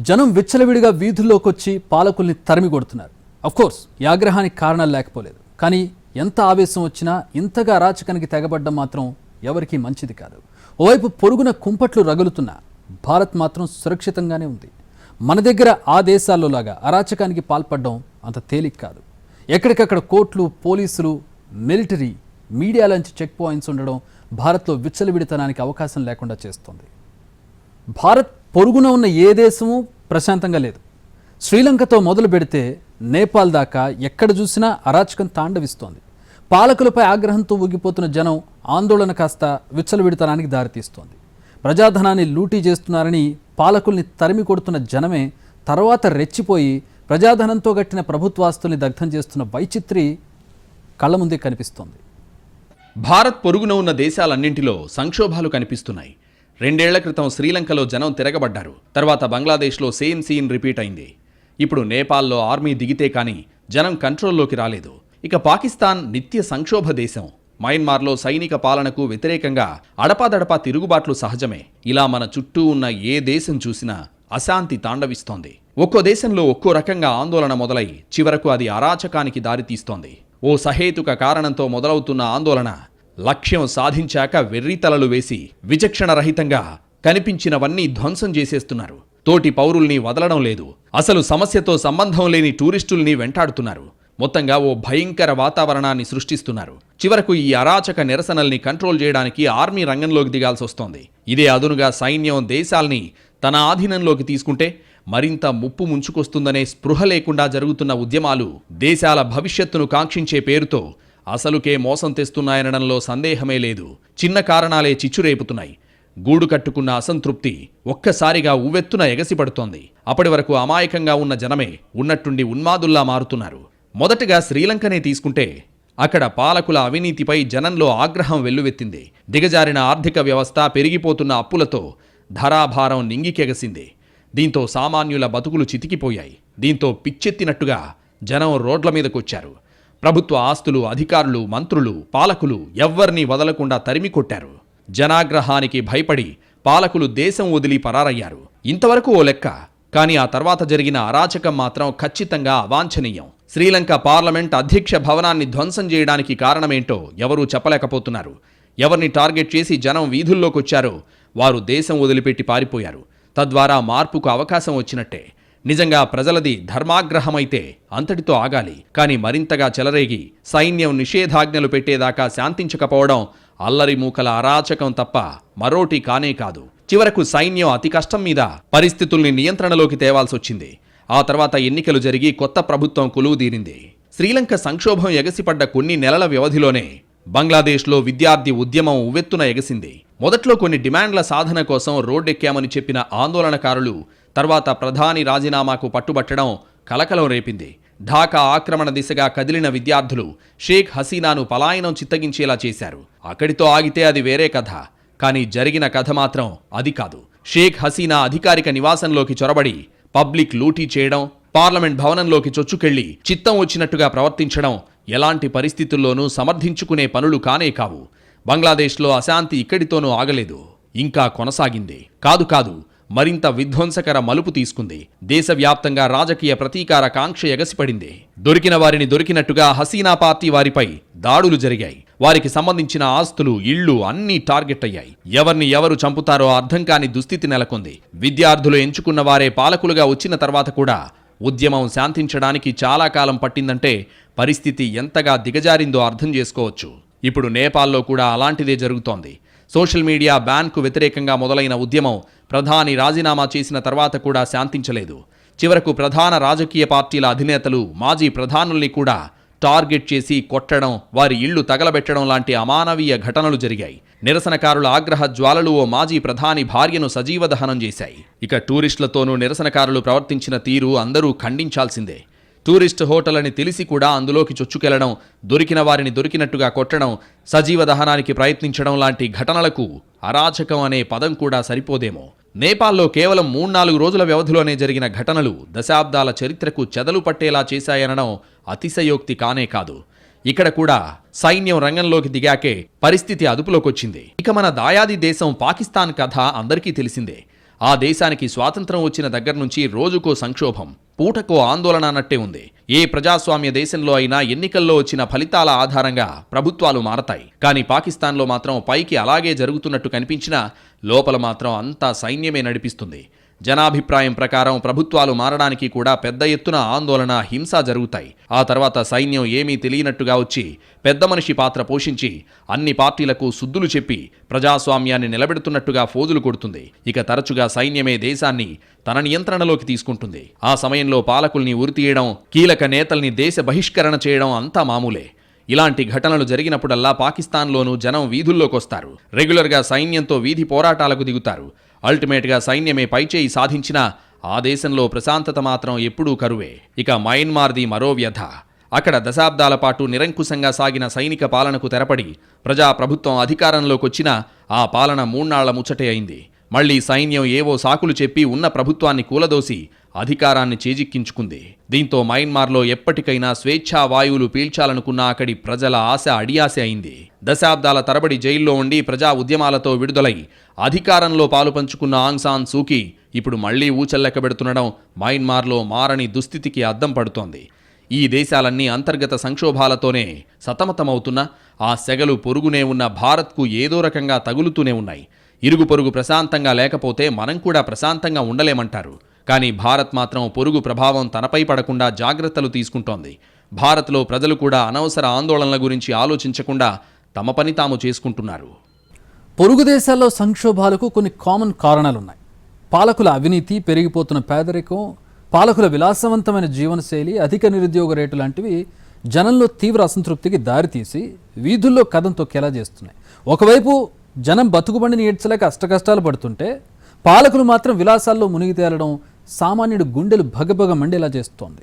జనం విచ్చలవిడిగా వీధుల్లోకి వచ్చి పాలకుల్ని తరిమి కొడుతున్నారు. కోర్స్ ఈ ఆగ్రహానికి కారణాలు లేకపోలేదు. కానీ ఎంత ఆవేశం వచ్చినా ఇంతగా అరాచకానికి తెగబడ్డం మాత్రం ఎవరికీ మంచిది కాదు. ఓవైపు పొరుగున కుంపట్లు రగులుతున్నా భారత్ మాత్రం సురక్షితంగానే ఉంది. మన దగ్గర ఆ దేశాల్లోలాగా అరాచకానికి పాల్పడడం అంత తేలిక కాదు. ఎక్కడికక్కడ కోర్టులు పోలీసులు మిలిటరీ మీడియాలోంచి చెక్ పాయింట్స్ ఉండడం భారత్లో విచ్చలవిడితనానికి అవకాశం లేకుండా చేస్తోంది. భారత్ పొరుగున ఉన్న ఏ దేశము ప్రశాంతంగా లేదు. శ్రీలంకతో మొదలు పెడితే నేపాల్ దాకా ఎక్కడ చూసినా అరాచకం తాండవిస్తోంది. పాలకులపై ఆగ్రహంతో ఊగిపోతున్న జనం ఆందోళన కాస్త విచ్చలవిడితనానికి దారితీస్తోంది. ప్రజాధనాన్ని లూటీ చేస్తున్నారని పాలకుల్ని తరిమి కొడుతున్న జనమే తర్వాత రెచ్చిపోయి ప్రజాధనంతో గట్టిన ప్రభుత్వాస్తుల్ని దగ్ధం చేస్తున్న వైచిత్రి కళ్ళ ముందే కనిపిస్తోంది. భారత్ పొరుగున ఉన్న దేశాలన్నింటిలో సంక్షోభాలు కనిపిస్తున్నాయి. రెండేళ్ళ క్రితం శ్రీలంకలో జనం తిరగబడ్డారు. తర్వాత బంగ్లాదేశ్లో సేమ్ సీన్ రిపీట్ అయింది. ఇప్పుడు నేపాల్లో ఆర్మీ దిగితే కానీ జనం కంట్రోల్లోకి రాలేదు. ఇక పాకిస్తాన్ నిత్య సంక్షోభ దేశం. మయన్మార్లో సైనిక పాలనకు వ్యతిరేకంగా అడపాదడపా తిరుగుబాట్లు సహజమే. ఇలా మన చుట్టూ ఉన్న ఏ దేశం చూసినా అశాంతి తాండవిస్తోంది. ఒక్కో దేశంలో ఒక్కో రకంగా ఆందోళన మొదలై చివరకు అది అరాచకానికి దారితీస్తోంది. ఓ సహేతుక కారణంతో మొదలవుతున్న ఆందోళన లక్ష్యం సాధించాక వెర్రితలలు వేసి విచక్షణ రహితంగా కనిపించినవన్నీ ధ్వంసం చేసేస్తున్నారు. తోటి పౌరుల్ని వదలడం లేదు. అసలు సమస్యతో సంబంధం లేని టూరిస్టుల్ని వెంటాడుతున్నారు. మొత్తంగా ఓ భయంకర వాతావరణాన్ని సృష్టిస్తున్నారు. చివరకు ఈ అరాచక నిరసనల్ని కంట్రోల్ చేయడానికి ఆర్మీ రంగంలోకి దిగాల్సి వస్తోంది ఇదే అదునుగా సైన్యం దేశాల్ని తన ఆధీనంలోకి తీసుకుంటే మరింత ముప్పు ముంచుకొస్తుందనే స్పృహ లేకుండా జరుగుతున్న ఉద్యమాలు దేశాల భవిష్యత్తును కాంక్షించే పేరుతో అసలుకే మోసం తెస్తున్నాయనడంలో సందేహమే లేదు. చిన్న కారణాలే చిచ్చురేపుతున్నాయి. గూడు కట్టుకున్న అసంతృప్తి ఒక్కసారిగా ఉవ్వెత్తున ఎగసిపడుతోంది. అప్పటి వరకు అమాయకంగా ఉన్న జనమే ఉన్నట్టుండి ఉన్మాదుల్లా మారుతున్నారు. మొదటగా శ్రీలంకనే తీసుకుంటే అక్కడ పాలకుల అవినీతిపై జనంలో ఆగ్రహం వెల్లువెత్తింది. దిగజారిన ఆర్థిక వ్యవస్థ పెరిగిపోతున్న అప్పులతో ధరాభారం నింగికెగసింది. దీంతో సామాన్యుల బతుకులు చితికిపోయాయి. దీంతో పిచ్చెత్తినట్టుగా జనం రోడ్ల మీదకొచ్చారు. ప్రభుత్వ ఆస్తులు అధికారులు మంత్రులు పాలకులు ఎవ్వరినీ వదలకుండా తరిమి కొట్టారు. జనాగ్రహానికి భయపడి పాలకులు దేశం వదిలి పరారయ్యారు. ఇంతవరకు ఓ లెక్క. కానీ ఆ తర్వాత జరిగిన అరాచకం మాత్రం ఖచ్చితంగా అవాంఛనీయం. శ్రీలంక పార్లమెంట్ అధ్యక్ష భవనాన్ని ధ్వంసం చేయడానికి కారణమేంటో ఎవరూ చెప్పలేకపోతున్నారు. ఎవరిని టార్గెట్ చేసి జనం వీధుల్లోకొచ్చారో వారు దేశం వదిలిపెట్టి పారిపోయారు. తద్వారా మార్పుకు అవకాశం వచ్చినట్టే. నిజంగా ప్రజలది ధర్మాగ్రహమైతే అంతటితో ఆగాలి. కానీ మరింతగా చెలరేగి సైన్యం నిషేధాజ్ఞలు పెట్టేదాకా శాంతించకపోవడం అల్లరి మూకల అరాచకం తప్ప మరోటి కానే కాదు. చివరకు సైన్యం అతి కష్టం మీద పరిస్థితుల్ని నియంత్రణలోకి తేవాల్సొచ్చింది. ఆ తర్వాత ఎన్నికలు జరిగి కొత్త ప్రభుత్వం కొలువుదీరింది. శ్రీలంక సంక్షోభం ఎగసిపడ్డ కొన్ని నెలల వ్యవధిలోనే బంగ్లాదేశ్లో విద్యార్థి ఉద్యమం ఉవ్వెత్తున ఎగసింది. మొదట్లో కొన్ని డిమాండ్ల సాధన కోసం రోడ్డెక్కామని చెప్పిన ఆందోళనకారులు తర్వాత ప్రధాని రాజీనామాకు పట్టుబట్టడం కలకలం రేపింది. ఢాకా ఆక్రమణ దిశగా కదిలిన విద్యార్థులు షేక్ హసీనాను పలాయనం చిత్తగించేలా చేశారు. అక్కడితో ఆగితే అది వేరే కథ. కానీ జరిగిన కథ మాత్రం అది కాదు. షేక్ హసీనా అధికారిక నివాసంలోకి చొరబడి పబ్లిక్ లూటీ చేయడం పార్లమెంట్ భవనంలోకి చొచ్చుకెళ్ళి చిత్తం వచ్చినట్టుగా ప్రవర్తించడం ఎలాంటి పరిస్థితుల్లోనూ సమర్థించుకునే పనులు కానే కావు. బంగ్లాదేశ్లో అశాంతి ఇక్కడితోనూ ఆగలేదు. ఇంకా కొనసాగింది. కాదు కాదు మరింత విధ్వంసకర మలుపు తీసుకుంది. దేశవ్యాప్తంగా రాజకీయ ప్రతీకార కాంక్ష ఎగసిపడింది. దొరికిన వారిని దొరికినట్టుగా హసీనా పార్టీ వారిపై దాడులు జరిగాయి. వారికి సంబంధించిన ఆస్తులు ఇళ్ళు అన్నీ టార్గెట్ అయ్యాయి. ఎవరిని ఎవరు చంపుతారో అర్థం కాని దుస్థితి నెలకొంది. విద్యార్థులు ఎంచుకున్న వారే పాలకులుగా వచ్చిన తర్వాత కూడా ఉద్యమం శాంతించడానికి చాలా కాలం పట్టిందంటే పరిస్థితి ఎంతగా దిగజారిందో అర్థం చేసుకోవచ్చు. ఇప్పుడు నేపాల్లో కూడా అలాంటిదే జరుగుతోంది. సోషల్ మీడియా బ్యాన్కు వ్యతిరేకంగా మొదలైన ఉద్యమం ప్రధాని రాజీనామా చేసిన తర్వాత కూడా శాంతించలేదు. చివరకు ప్రధాన రాజకీయ పార్టీల అధినేతలు మాజీ ప్రధానుల్ని కూడా టార్గెట్ చేసి కొట్టడం వారి ఇళ్ళు తగలబెట్టడం లాంటి అమానవీయ ఘటనలు జరిగాయి. నిరసనకారుల ఆగ్రహ జ్వాలలు ఓ మాజీ ప్రధాని భార్యను సజీవ దహనం చేశాయి. ఇక టూరిస్టులతోనూ నిరసనకారులు ప్రవర్తించిన తీరు అందరూ ఖండించాల్సిందే. టూరిస్ట్ హోటల్ అని తెలిసి కూడా అందులోకి చొచ్చుకెళ్ళడం దొరికిన వారిని దొరికినట్టుగా కొట్టడం సజీవ దహనానికి ప్రయత్నించడం లాంటి ఘటనలకు అరాచకం అనే పదం కూడా సరిపోదేమో. నేపాల్లో కేవలం మూడు నాలుగు రోజుల వ్యవధిలోనే జరిగిన ఘటనలు దశాబ్దాల చరిత్రకు చెదలు పట్టేలా చేశాయనడం అతిశయోక్తి కానే కాదు. ఇక్కడ కూడా సైన్యం రంగంలోకి దిగాకే పరిస్థితి అదుపులోకొచ్చింది. ఇక మన దాయాది దేశం పాకిస్తాన్ కథ అందరికీ తెలిసిందే. ఆ దేశానికి స్వాతంత్రం వచ్చిన దగ్గర నుంచి రోజుకో సంక్షోభం పూటకో ఆందోళన అన్నట్టే ఉంది. ఏ ప్రజాస్వామ్య దేశంలో అయినా ఎన్నికల్లో వచ్చిన ఫలితాల ఆధారంగా ప్రభుత్వాలు మారతాయి. కానీ పాకిస్తాన్లో మాత్రం పైకి అలాగే జరుగుతున్నట్టు కనిపించినా లోపల మాత్రం అంతా సైన్యమే నడిపిస్తుంది. జనాభిప్రాయం ప్రకారం ప్రభుత్వాలు మారడానికి కూడా పెద్ద ఎత్తున ఆందోళన హింస జరుగుతాయి. ఆ తర్వాత సైన్యం ఏమీ తెలియనట్టుగా వచ్చి పెద్ద మనిషి పాత్ర పోషించి అన్ని పార్టీలకు సుద్దులు చెప్పి ప్రజాస్వామ్యాన్ని నిలబెడుతున్నట్టుగా ఫోజులు కొడుతుంది. ఇక తరచుగా సైన్యమే దేశాన్ని తన నియంత్రణలోకి తీసుకుంటుంది. ఆ సమయంలో పాలకుల్ని ఉరితీయడం కీలక నేతల్ని దేశ బహిష్కరణ చేయడం అంతా మామూలే. ఇలాంటి ఘటనలు జరిగినప్పుడల్లా పాకిస్తాన్లోనూ జనం వీధుల్లోకొస్తారు. రెగ్యులర్గా సైన్యంతో వీధి పోరాటాలకు దిగుతారు. అల్టిమేట్గా సైన్యమే పైచేయి సాధించినా ఆ దేశంలో ప్రశాంతత మాత్రం ఎప్పుడూ కరువే. ఇక మయన్మార్ది మరో వ్యధ. అక్కడ దశాబ్దాల పాటు నిరంకుశంగా సాగిన సైనిక పాలనకు తెరపడి ప్రజాప్రభుత్వం అధికారంలోకొచ్చినా ఆ పాలన మూన్నాళ్ళ ముచ్చటే అయింది. మళ్ళీ సైన్యం ఏవో సాకులు చెప్పి ఉన్న ప్రభుత్వాన్ని కూలదోసి అధికారాన్ని చేజిక్కించుకుంది. దీంతో మయన్మార్లో ఎప్పటికైనా స్వేచ్ఛా వాయువులు పీల్చాలనుకున్న అక్కడి ప్రజల ఆశ అడియాశ అయింది. దశాబ్దాల తరబడి జైల్లో ఉండి ప్రజా ఉద్యమాలతో విడుదలై అధికారంలో పాలు పంచుకున్న ఆంగ్ సాన్ సూకీ ఇప్పుడు మళ్ళీ ఊచల్లెక్కబెడుతుండడం మయన్మార్లో మారని దుస్థితికి అద్దం పడుతోంది. ఈ దేశాలన్నీ అంతర్గత సంక్షోభాలతోనే సతమతమవుతున్న ఆ సెగలు పొరుగునే ఉన్న భారత్కు ఏదో రకంగా తగులుతూనే ఉన్నాయి. ఇరుగు పొరుగు ప్రశాంతంగా లేకపోతే మనం కూడా ప్రశాంతంగా ఉండలేమంటారు. కానీ భారత్ మాత్రం పొరుగు ప్రభావం తనపై పడకుండా జాగ్రత్తలు తీసుకుంటోంది. భారత్లో ప్రజలు కూడా అనవసర ఆందోళనల గురించి ఆలోచించకుండా తమ పని తాము చేసుకుంటున్నారు. పొరుగు దేశాల్లో సంక్షోభాలకు కొన్ని కామన్ కారణాలు ఉన్నాయి పాలకుల అవినీతి పెరిగిపోతున్న పేదరికం పాలకుల విలాసవంతమైన జీవనశైలి అధిక నిరుద్యోగ రేటు లాంటివి జనంలో తీవ్ర అసంతృప్తికి దారితీసి వీధుల్లో కథం తొక్కేలా చేస్తున్నాయి. ఒకవైపు జనం బతుకుబండిని ఏడ్చలేక అష్టకష్టాలు పడుతుంటే పాలకులు మాత్రం విలాసాల్లో మునిగి తేలడం సామాన్యుడు గుండెలు భగభగ మండేలా చేస్తోంది.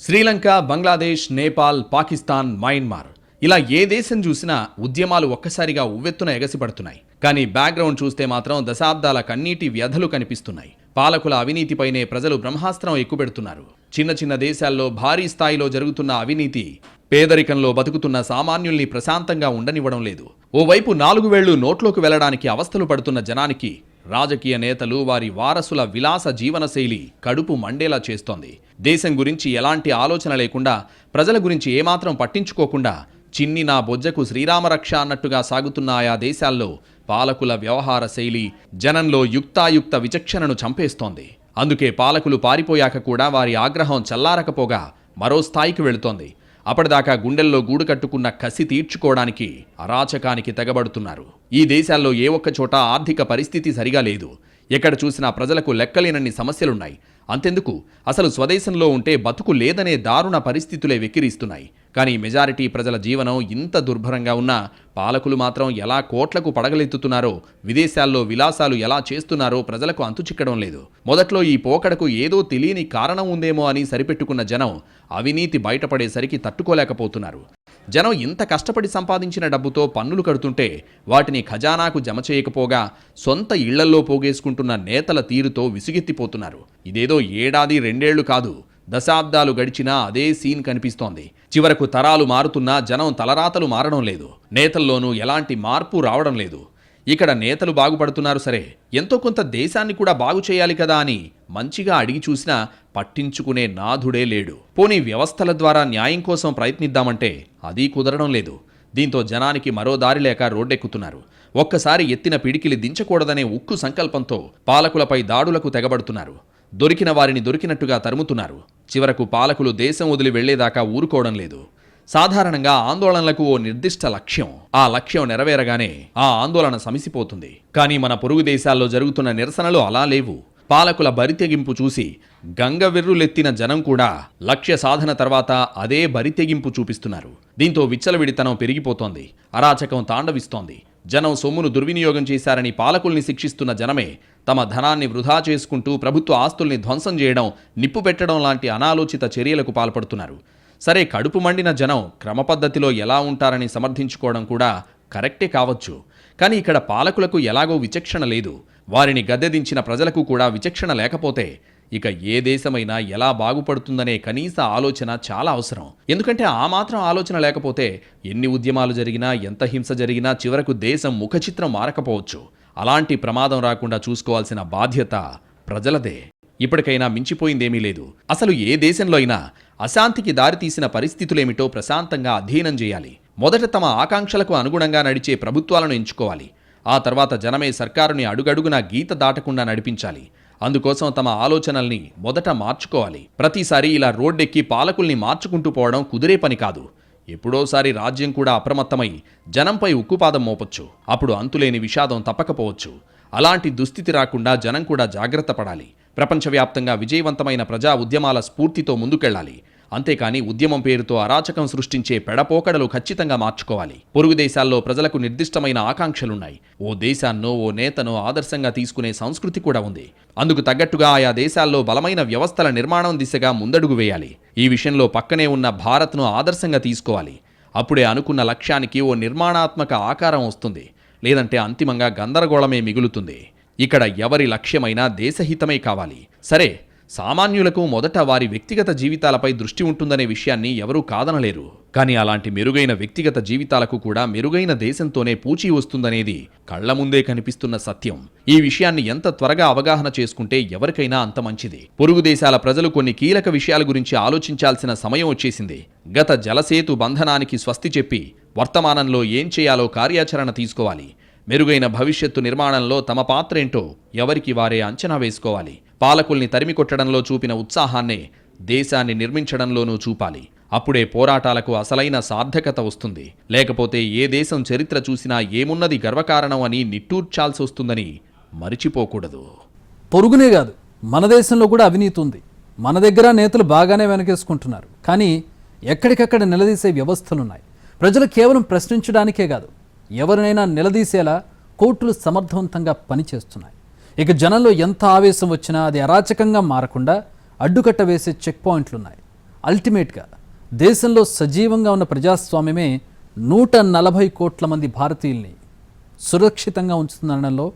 శ్రీలంక బంగ్లాదేశ్ నేపాల్ పాకిస్తాన్ మయన్మార్ ఇలా ఏ దేశం చూసినా ఉద్యమాలు ఒక్కసారిగా ఉవ్వెత్తున ఎగసిపడుతున్నాయి. కానీ బ్యాక్గ్రౌండ్ చూస్తే మాత్రం దశాబ్దాల కన్నీటి వ్యధలు కనిపిస్తున్నాయి. పాలకుల అవినీతిపైనే ప్రజలు బ్రహ్మాస్త్రం ఎక్కుపెడుతున్నారు. చిన్న చిన్న దేశాల్లో భారీ స్థాయిలో జరుగుతున్న అవినీతి పేదరికంలో బతుకుతున్న సామాన్యుల్ని ప్రశాంతంగా ఉండనివ్వడం లేదు. ఓవైపు నాలుగు వేళ్ళు నోట్లోకి వెళ్ళడానికి అవస్థలు పడుతున్న జనానికి రాజకీయ నేతలు వారి వారసుల విలాస జీవనశైలి కడుపు మండేలా చేస్తోంది. దేశం గురించి ఎలాంటి ఆలోచన లేకుండా ప్రజల గురించి ఏమాత్రం పట్టించుకోకుండా చిన్ని నా బొజ్జకు శ్రీరామరక్ష అన్నట్టుగా సాగుతున్న ఆయా దేశాల్లో పాలకుల వ్యవహార శైలి జనంలో యుక్తాయుక్త విచక్షణను చంపేస్తోంది. అందుకే పాలకులు పారిపోయాక కూడా వారి ఆగ్రహం చల్లారకపోగా మరో స్థాయికి వెళుతోంది. అప్పటిదాకా గుండెల్లో గూడు కట్టుకున్న కసి తీర్చుకోవడానికి అరాచకానికి తెగబడుతున్నారు. ఈ దేశాల్లో ఏ ఒక్క చోట ఆర్థిక పరిస్థితి సరిగా లేదు. ఎక్కడ చూసినా ప్రజలకు లెక్కలేనన్ని సమస్యలున్నాయి. అంతెందుకు? అసలు స్వదేశంలో ఉంటే బతుకు లేదనే దారుణ పరిస్థితులే వెక్కిరిస్తున్నాయి. కానీ మెజారిటీ ప్రజల జీవనం ఇంత దుర్భరంగా ఉన్నా పాలకులు మాత్రం ఎలా కోట్లకు పడగలెత్తుతున్నారో విదేశాల్లో విలాసాలు ఎలా చేస్తున్నారో ప్రజలకు అంతుచిక్కడం లేదు. మొదట్లో ఈ పోకడకు ఏదో తెలియని కారణం ఉందేమో అని సరిపెట్టుకున్న జనం అవినీతి బయటపడేసరికి తట్టుకోలేకపోతున్నారు. జనం ఇంత కష్టపడి సంపాదించిన డబ్బుతో పన్నులు కడుతుంటే వాటిని ఖజానాకు జమ చేయకపోగా సొంత ఇళ్ళల్లో పోగేసుకుంటున్న నేతల తీరుతో విసుగెత్తిపోతున్నారు. ఇదేదో ఏడాది రెండేళ్ళు కాదు దశాబ్దాలు గడిచినా అదే సీన్ కనిపిస్తోంది. చివరకు తరాలు మారుతున్నా జనం తలరాతలు మారడం లేదు. నేతల్లోనూ ఎలాంటి మార్పు రావడం లేదు. ఇక్కడ నేతలు బాగుపడుతున్నారు సరే ఎంతో కొంత దేశాన్ని కూడా బాగు చేయాలి కదా అని మంచిగా అడిగి చూసినా పట్టించుకునే నాథుడే లేడు. పోనీ వ్యవస్థల ద్వారా న్యాయం కోసం ప్రయత్నిద్దామంటే అది కుదరడం లేదు. దీంతో జనానికి మరో దారి లేక రోడ్డెక్కుతున్నారు. ఒక్కసారి ఎత్తిన పిడికిలి దించకూడదనే ఉక్కు సంకల్పంతో పాలకులపై దాడులకు తెగబడుతున్నారు. దొరికిన వారిని దొరికినట్టుగా తరుముతున్నారు. చివరకు పాలకులు దేశం వదిలి వెళ్ళేదాకా ఊరుకోవడం లేదు. సాధారణంగా ఆందోళనలకు ఓ నిర్దిష్ట లక్ష్యం. ఆ లక్ష్యం నెరవేరగానే ఆ ఆందోళన సమిసిపోతుంది. కానీ మన పొరుగు దేశాల్లో జరుగుతున్న నిరసనలు అలా లేవు. పాలకుల బరితెగింపు చూసి గంగవెర్రులెత్తిన జనం కూడా లక్ష్య సాధన తర్వాత అదే బరితెగింపు చూపిస్తున్నారు. దీంతో విచ్చలవిడితనం పెరిగిపోతోంది. అరాచకం తాండవిస్తోంది. జనం సొమ్మును దుర్వినియోగం చేశారని పాలకుల్ని శిక్షిస్తున్న జనమే తమ ధనాన్ని వృధా చేసుకుంటూ ప్రభుత్వ ఆస్తుల్ని ధ్వంసం చేయడం నిప్పు పెట్టడం లాంటి అనాలోచిత చర్యలకు పాల్పడుతున్నారు. సరే కడుపు మండిన జనం క్రమపద్ధతిలో ఎలా ఉంటారని సమర్థించుకోవడం కూడా కరెక్టే కావచ్చు. కానీ ఇక్కడ పాలకులకు ఎలాగో విచక్షణ లేదు. వారిని గద్దెదించిన ప్రజలకు కూడా విచక్షణ లేకపోతే ఇక ఏ దేశమైనా ఎలా బాగుపడుతుందనే కనీస ఆలోచన చాలా అవసరం. ఎందుకంటే ఆ మాత్రం ఆలోచన లేకపోతే ఎన్ని ఉద్యమాలు జరిగినా ఎంత హింస జరిగినా చివరకు దేశం ముఖచిత్రం మారకపోవచ్చు. అలాంటి ప్రమాదం రాకుండా చూసుకోవాల్సిన బాధ్యత ప్రజలదే. ఇప్పటికైనా మించిపోయిందేమీ లేదు. అసలు ఏ దేశంలో అయినా అశాంతికి దారితీసిన పరిస్థితులేమిటో ప్రశాంతంగా అధ్యయనం చేయాలి. మొదట తమ ఆకాంక్షలకు అనుగుణంగా నడిచే ప్రభుత్వాలను ఎంచుకోవాలి. ఆ తర్వాత జనమే సర్కారుని అడుగడుగునా గీత దాటకుండా నడిపించాలి. అందుకోసం తమ ఆలోచనల్ని మొదట మార్చుకోవాలి. ప్రతిసారి ఇలా రోడ్డెక్కి పాలకుల్ని మార్చుకుంటూ పోవడం కుదిరే పని కాదు. ఎప్పుడోసారి రాజ్యం కూడా అప్రమత్తమై జనంపై ఉక్కుపాదం మోపొచ్చు. అప్పుడు అంతులేని విషాదం తప్పకపోవచ్చు. అలాంటి దుస్థితి రాకుండా జనం కూడా జాగ్రత్త పడాలి. ప్రపంచవ్యాప్తంగా విజయవంతమైన ప్రజా ఉద్యమాల స్ఫూర్తితో ముందుకెళ్ళాలి అంతేకాని ఉద్యమం పేరుతో అరాచకం సృష్టించే పెడపోకడలు ఖచ్చితంగా మార్చుకోవాలి. పొరుగు దేశాల్లో ప్రజలకు నిర్దిష్టమైన ఆకాంక్షలున్నాయి. ఓ దేశాన్నో ఓ నేతనో ఆదర్శంగా తీసుకునే సంస్కృతి కూడా ఉంది. అందుకు తగ్గట్టుగా ఆయా దేశాల్లో బలమైన వ్యవస్థల నిర్మాణం దిశగా ముందడుగు వేయాలి. ఈ విషయంలో పక్కనే ఉన్న భారత్ను ఆదర్శంగా తీసుకోవాలి. అప్పుడే అనుకున్న లక్ష్యానికి ఓ నిర్మాణాత్మక ఆకారం వస్తుంది. లేదంటే అంతిమంగా గందరగోళమే మిగులుతుంది. ఇక్కడ ఎవరి లక్ష్యమైనా దేశహితమే కావాలి. సరే సామాన్యులకు మొదట వారి వ్యక్తిగత జీవితాలపై దృష్టి ఉంటుందనే విషయాన్ని ఎవరూ కాదనలేరు. కానీ అలాంటి మెరుగైన వ్యక్తిగత జీవితాలకు కూడా మెరుగైన దేశంతోనే పూచి వస్తుందనేది కళ్ళ ముందే కనిపిస్తున్న సత్యం. ఈ విషయాన్ని ఎంత త్వరగా అవగాహన చేసుకుంటే ఎవరికైనా అంత మంచిది. పొరుగు దేశాల ప్రజలు కొన్ని కీలక విషయాల గురించి ఆలోచించాల్సిన సమయం వచ్చేసింది. గత జలసేతు బంధనానికి స్వస్తి చెప్పి వర్తమానంలో ఏం చేయాలో కార్యాచరణ తీసుకోవాలి. మెరుగైన భవిష్యత్తు నిర్మాణంలో తమ పాత్రేంటో ఎవరికి వారే అంచనా వేసుకోవాలి. పాలకుల్ని తరిమి కొట్టడంలో చూపిన ఉత్సాహాన్నే దేశాన్ని నిర్మించడంలోనూ చూపాలి. అప్పుడే పోరాటాలకు అసలైన సార్థకత వస్తుంది. లేకపోతే ఏ దేశం చరిత్ర చూసినా ఏమున్నది గర్వకారణం అని నిట్టూర్చాల్సి వస్తుందని మరిచిపోకూడదు. పొరుగునే కాదు. మన దేశంలో కూడా అవినీతి ఉంది. మన దగ్గర నేతలు బాగానే వెనకేసుకుంటున్నారు. కానీ ఎక్కడికక్కడ నిలదీసే వ్యవస్థలున్నాయి. ప్రజలు కేవలం ప్రశ్నించడానికే కాదు ఎవరినైనా నిలదీసేలా కోర్టులు సమర్థవంతంగా పనిచేస్తున్నాయి. ఇక జనంలో ఎంత ఆవేశం వచ్చినా అది అరాచకంగా మారకుండా అడ్డుకట్ట వేసే చెక్ పాయింట్లున్నాయి అల్టిమేట్గా దేశంలో సజీవంగా ఉన్న ప్రజాస్వామ్యమే నూట నలభై కోట్ల మంది భారతీయుల్ని సురక్షితంగా ఉంచుతుందనడంలో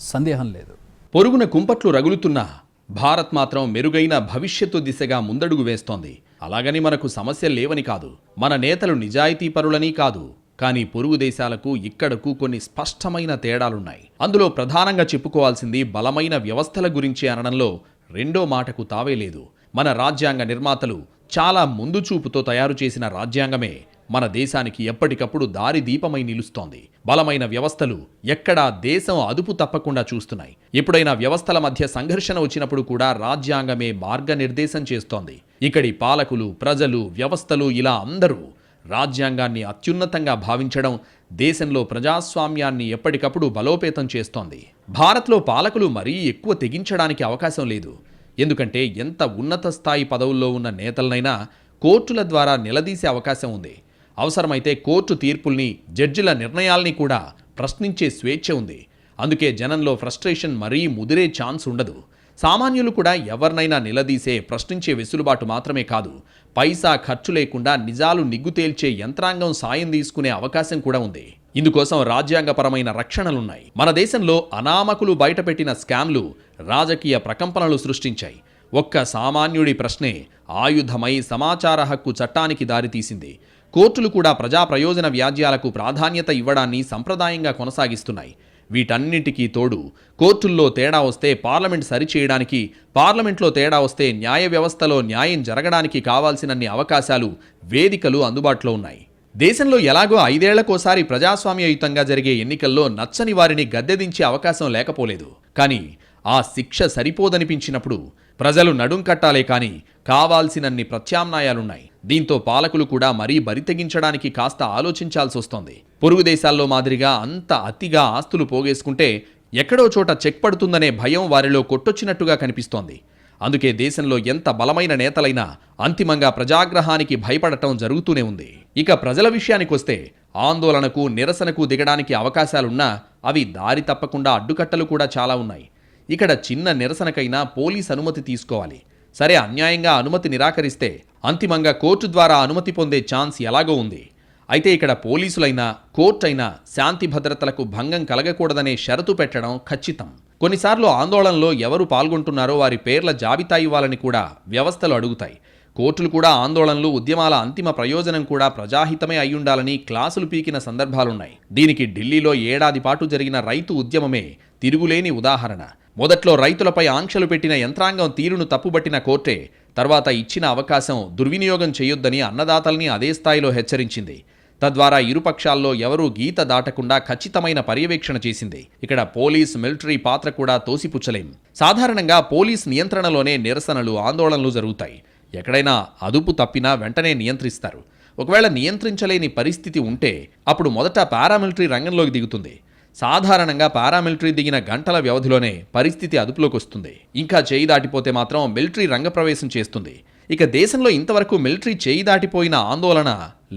సందేహం లేదు. పొరుగున కుంపట్లు రగులుతున్నా భారత్ మాత్రం మెరుగైన భవిష్యత్తు దిశగా ముందడుగు వేస్తోంది. అలాగని మనకు సమస్య లేవని కాదు. మన నేతలు నిజాయితీపరులని కాదు. కానీ పొరుగు దేశాలకు ఇక్కడకు కొన్ని స్పష్టమైన తేడాలున్నాయి. అందులో ప్రధానంగా చెప్పుకోవాల్సింది బలమైన వ్యవస్థల గురించి అనడంలో రెండో మాటకు తావే లేదు. మన రాజ్యాంగ నిర్మాతలు చాలా ముందు చూపుతో తయారు చేసిన రాజ్యాంగమే మన దేశానికి ఎప్పటికప్పుడు దారి దీపమై నిలుస్తోంది. బలమైన వ్యవస్థలు ఎక్కడా దేశం అదుపు తప్పకుండా చూస్తున్నాయి. ఎప్పుడైనా వ్యవస్థల మధ్య సంఘర్షణ వచ్చినప్పుడు కూడా రాజ్యాంగమే మార్గనిర్దేశం చేస్తోంది. ఇక్కడి పాలకులు ప్రజలు వ్యవస్థలు ఇలా అందరూ రాజ్యాంగాన్ని అత్యున్నతంగా భావించడం దేశంలో ప్రజాస్వామ్యాన్ని ఎప్పటికప్పుడు బలోపేతం చేస్తోంది. భారత్లో పాలకులు మరీ ఎక్కువ తెగించడానికి అవకాశం లేదు. ఎందుకంటే ఎంత ఉన్నత స్థాయి పదవుల్లో ఉన్న నేతలనైనా కోర్టుల ద్వారా నిలదీసే అవకాశం ఉంది. అవసరమైతే కోర్టు తీర్పుల్ని జడ్జిల నిర్ణయాల్ని కూడా ప్రశ్నించే స్వేచ్ఛ ఉంది. అందుకే జనంలో ఫ్రస్ట్రేషన్ మరీ ముదిరే ఛాన్స్ ఉండదు. సామాన్యులు కూడా ఎవరినైనా నిలదీసే ప్రశ్నించే వెసులుబాటు మాత్రమే కాదు. పైసా ఖర్చు లేకుండా నిజాలు నిగ్గు తేల్చే యంత్రాంగం సాయం తీసుకునే అవకాశం కూడా ఉంది. ఇందుకోసం రాజ్యాంగపరమైన రక్షణలున్నాయి. మన దేశంలో అనామకులు బయటపెట్టిన స్కామ్లు రాజకీయ ప్రకంపనలు సృష్టించాయి. ఒక్క సామాన్యుడి ప్రశ్నే ఆయుధమై సమాచార హక్కు చట్టానికి దారితీసింది. కోర్టులు కూడా ప్రజా ప్రయోజన వ్యాజ్యాలకు ప్రాధాన్యత ఇవ్వడాన్ని సంప్రదాయంగా కొనసాగిస్తున్నాయి. వీటన్నింటికీ తోడు కోర్టుల్లో తేడా వస్తే పార్లమెంట్ సరిచేయడానికి పార్లమెంట్లో తేడా వస్తే న్యాయ వ్యవస్థలో న్యాయం జరగడానికి కావాల్సినన్ని అవకాశాలు వేదికలు అందుబాటులో ఉన్నాయి. దేశంలో ఎలాగో ఐదేళ్ళకోసారి ప్రజాస్వామ్యయుతంగా జరిగే ఎన్నికల్లో నచ్చని వారిని గద్దెదించే అవకాశం లేకపోలేదు. కానీ ఆ శిక్ష సరిపోదనిపించినప్పుడు ప్రజలు నడుం కట్టాలే కానీ కావాల్సినన్ని ప్రత్యామ్నాయాలున్నాయి. దీంతో పాలకులు కూడా మరీ బరితెగించడానికి కాస్త ఆలోచించాల్సి వస్తోంది. పొరుగు దేశాల్లో మాదిరిగా అంత అతిగా ఆస్తులు పోగేసుకుంటే ఎక్కడో చోట చెక్ పడుతుందనే భయం వారిలో కొట్టొచ్చినట్టుగా కనిపిస్తోంది. అందుకే దేశంలో ఎంత బలమైన నేతలైనా అంతిమంగా ప్రజాగ్రహానికి భయపడటం జరుగుతూనే ఉంది. ఇక ప్రజల విషయానికొస్తే ఆందోళనకు నిరసనకు దిగడానికి అవకాశాలున్నా అవి దారి తప్పకుండా అడ్డుకట్టలు కూడా చాలా ఉన్నాయి. ఇక్కడ చిన్న నిరసనకైనా పోలీస్ అనుమతి తీసుకోవాలి. సరే అన్యాయంగా అనుమతి నిరాకరిస్తే అంతిమంగా కోర్టు ద్వారా అనుమతి పొందే ఛాన్స్ ఎలాగో ఉంది. అయితే ఇక్కడ పోలీసులైనా కోర్టు అయినా శాంతి భద్రతలకు భంగం కలగకూడదనే షరతు పెట్టడం ఖచ్చితం. కొన్నిసార్లు ఆందోళనలో ఎవరు పాల్గొంటున్నారో వారి పేర్ల జాబితా ఇవ్వాలని కూడా వ్యవస్థలు అడుగుతాయి. కోర్టులు కూడా ఆందోళనలు ఉద్యమాల అంతిమ ప్రయోజనం కూడా ప్రజాహితమే అయ్యుండాలని క్లాసులు పీకిన సందర్భాలున్నాయి. దీనికి ఢిల్లీలో ఏడాది పాటు జరిగిన రైతు ఉద్యమమే తిరుగులేని ఉదాహరణ. మొదట్లో రైతులపై ఆంక్షలు పెట్టిన యంత్రాంగం తీరును తప్పుబట్టిన కోర్టే తర్వాత ఇచ్చిన అవకాశం దుర్వినియోగం చేయొద్దని అన్నదాతల్ని అదే స్థాయిలో హెచ్చరించింది. తద్వారా ఇరుపక్షాల్లో ఎవరూ గీత దాటకుండా ఖచ్చితమైన పర్యవేక్షణ చేసింది. ఇక్కడ పోలీస్ మిలిటరీ పాత్ర కూడా తోసిపుచ్చలేం. సాధారణంగా పోలీస్ నియంత్రణలోనే నిరసనలు ఆందోళనలు జరుగుతాయి. ఎక్కడైనా అదుపు తప్పినా వెంటనే నియంత్రిస్తారు. ఒకవేళ నియంత్రించలేని పరిస్థితి ఉంటే అప్పుడు మొదట పారామిలిటరీ రంగంలోకి దిగుతుంది. సాధారణంగా పారామిలిటరీ దిగిన గంటల వ్యవధిలోనే పరిస్థితి అదుపులోకి వస్తుంది. ఇంకా చేయి దాటిపోతే మాత్రం మిలిటరీ రంగప్రవేశం చేస్తుంది. ఇక దేశంలో ఇంతవరకు మిలిటరీ చేయి దాటిపోయిన ఆందోళన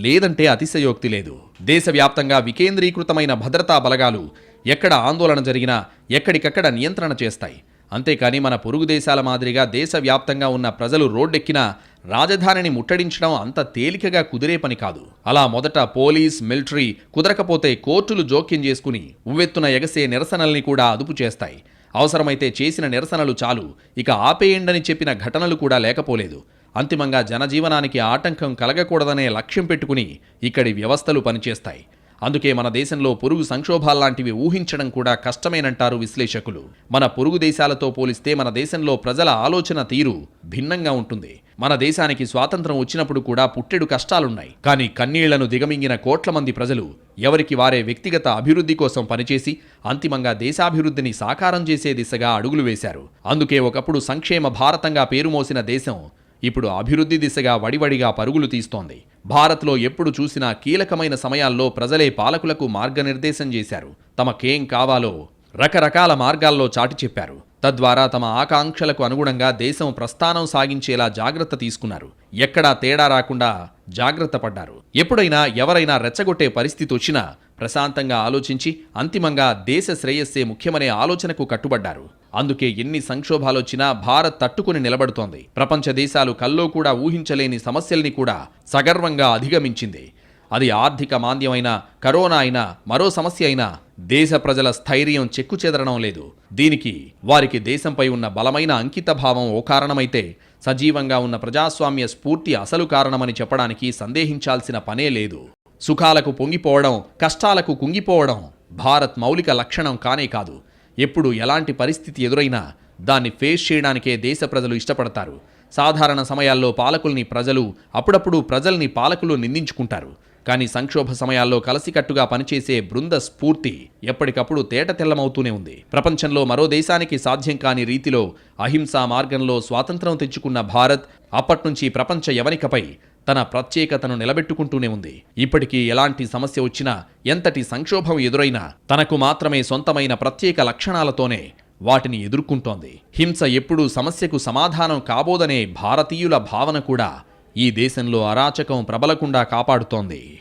లేదంటే అతిశయోక్తి లేదు. దేశవ్యాప్తంగా వికేంద్రీకృతమైన భద్రతా బలగాలు ఎక్కడ ఆందోళన జరిగినా ఎక్కడికక్కడ నియంత్రణ చేస్తాయి. అంతేకాని మన పొరుగు దేశాల మాదిరిగా దేశవ్యాప్తంగా ఉన్న ప్రజలు రోడ్డెక్కినా రాజధానిని ముట్టడించడం అంత తేలికగా కుదిరే పని కాదు. అలా మొదట పోలీస్ మిలిటరీ కుదరకపోతే కోర్టులు జోక్యం చేసుకుని ఉవ్వెత్తున ఎగసే నిరసనల్ని కూడా అదుపు చేస్తాయి. అవసరమైతే చేసిన నిరసనలు చాలు. ఇక ఆపేయండని చెప్పిన ఘటనలు కూడా లేకపోలేదు. అంతిమంగా జనజీవనానికి ఆటంకం కలగకూడదనే లక్ష్యం పెట్టుకుని ఇక్కడి వ్యవస్థలు పనిచేస్తాయి. అందుకే మన దేశంలో పొరుగు సంక్షోభాల్లాంటివి ఊహించడం కూడా కష్టమేనంటారు విశ్లేషకులు. మన పొరుగు దేశాలతో పోలిస్తే మన దేశంలో ప్రజల ఆలోచన తీరు భిన్నంగా ఉంటుంది. మన దేశానికి స్వాతంత్రం వచ్చినప్పుడు కూడా పుట్టెడు కష్టాలున్నాయి. కానీ కన్నీళ్ళను దిగమింగిన కోట్ల మంది ప్రజలు ఎవరికి వారే వ్యక్తిగత అభివృద్ధి కోసం పనిచేసి అంతిమంగా దేశాభివృద్ధిని సాకారం చేసే దిశగా అడుగులు వేశారు. అందుకే ఒకప్పుడు సంక్షేమ భారతంగా పేరుమోసిన దేశం ఇప్పుడు అభివృద్ధి దిశగా వడివడిగా పరుగులు తీస్తోంది. భారత్లో ఎప్పుడు చూసినా కీలకమైన సమయాల్లో ప్రజలే పాలకులకు మార్గనిర్దేశం చేశారు. తమకేం కావాలో రకరకాల మార్గాల్లో చాటి చెప్పారు. తద్వారా తమ ఆకాంక్షలకు అనుగుణంగా దేశం ప్రస్థానం సాగించేలా జాగ్రత్త తీసుకున్నారు. ఎక్కడా తేడా రాకుండా జాగ్రత్త పడ్డారు. ఎప్పుడైనా ఎవరైనా రెచ్చగొట్టే పరిస్థితి వచ్చినా ప్రశాంతంగా ఆలోచించి అంతిమంగా దేశ శ్రేయస్సే ముఖ్యమనే ఆలోచనకు కట్టుబడ్డారు. అందుకే ఎన్ని సంక్షోభాలొచ్చినా భారత్ తట్టుకుని నిలబడుతోంది. ప్రపంచ దేశాలు కల్లో కూడా ఊహించలేని సమస్యల్ని కూడా సగర్వంగా అధిగమించింది. అది ఆర్థిక మాంద్యమైనా కరోనా అయినా మరో సమస్య అయినా దేశ ప్రజల స్థైర్యం చెక్కుచెదరడం లేదు. దీనికి వారికి దేశంపై ఉన్న బలమైన అంకితభావం ఓ కారణమైతే సజీవంగా ఉన్న ప్రజాస్వామ్య స్ఫూర్తి అసలు కారణమని చెప్పడానికి సందేహించాల్సిన పనే లేదు. సుఖాలకు పొంగిపోవడం కష్టాలకు కుంగిపోవడం భారత్ మౌలిక లక్షణం కానే కాదు. ఎప్పుడు ఎలాంటి పరిస్థితి ఎదురైనా దాన్ని ఫేస్ చేయడానికే దేశ ప్రజలు ఇష్టపడతారు. సాధారణ సమయాల్లో పాలకుల్ని ప్రజలు అప్పుడప్పుడు ప్రజల్ని పాలకులు నిందించుకుంటారు. కానీ సంక్షోభ సమయాల్లో కలిసికట్టుగా పనిచేసే బృంద స్ఫూర్తి ఎప్పటికప్పుడు తేట తెల్లమవుతూనే ఉంది. ప్రపంచంలో మరో దేశానికి సాధ్యం కాని రీతిలో అహింసా మార్గంలో స్వాతంత్రం తెచ్చుకున్న భారత్ అప్పట్నుంచి ప్రపంచ యవనికపై తన ప్రత్యేకతను నిలబెట్టుకుంటూనే ఉంది. ఇప్పటికీ ఎలాంటి సమస్య వచ్చినా ఎంతటి సంక్షోభం ఎదురైనా తనకు మాత్రమే సొంతమైన ప్రత్యేక లక్షణాలతోనే వాటిని ఎదుర్కొంటోంది. హింస ఎప్పుడూ సమస్యకు సమాధానం కాబోదనే భారతీయుల భావన కూడా ఈ దేశంలో అరాచకం ప్రబలకుండా కాపాడుతోంది.